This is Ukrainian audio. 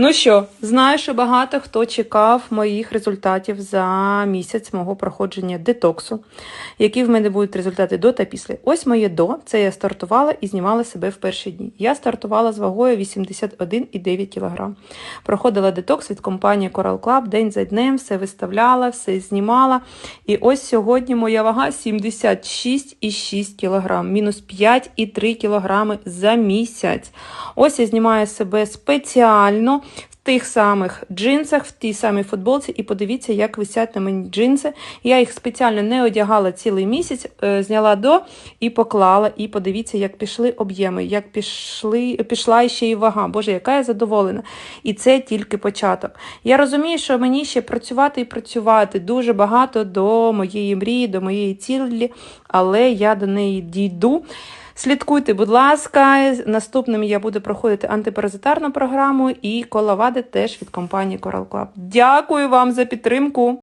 Ну що, знаю, що багато хто чекав моїх результатів за місяць мого проходження детоксу, які в мене будуть результати до та після. Ось моє до. Це я стартувала і знімала себе в перші дні. Я стартувала з вагою 81,9 кг. Проходила детокс від компанії Coral Club день за днем, все виставляла, все знімала. І ось сьогодні моя вага 76,6 кг, мінус 5,3 кг за місяць. Ось я знімаю себе спеціально тих самих джинсах, в тій самій футболці, і подивіться, як висять на мені джинси. Я їх спеціально не одягала цілий місяць, е, зняла до і поклала. І подивіться, як пішли об'єми, як пішли, пішла ще й вага. Боже, яка я задоволена. І це тільки початок. Я розумію, що мені ще працювати і працювати дуже багато до моєї мрії, до моєї цілі, але я до неї дійду. Слідкуйте, будь ласка. Наступним я буду проходити антипаразитарну програму і коловади теж від компанії Coral Club. Дякую вам за підтримку.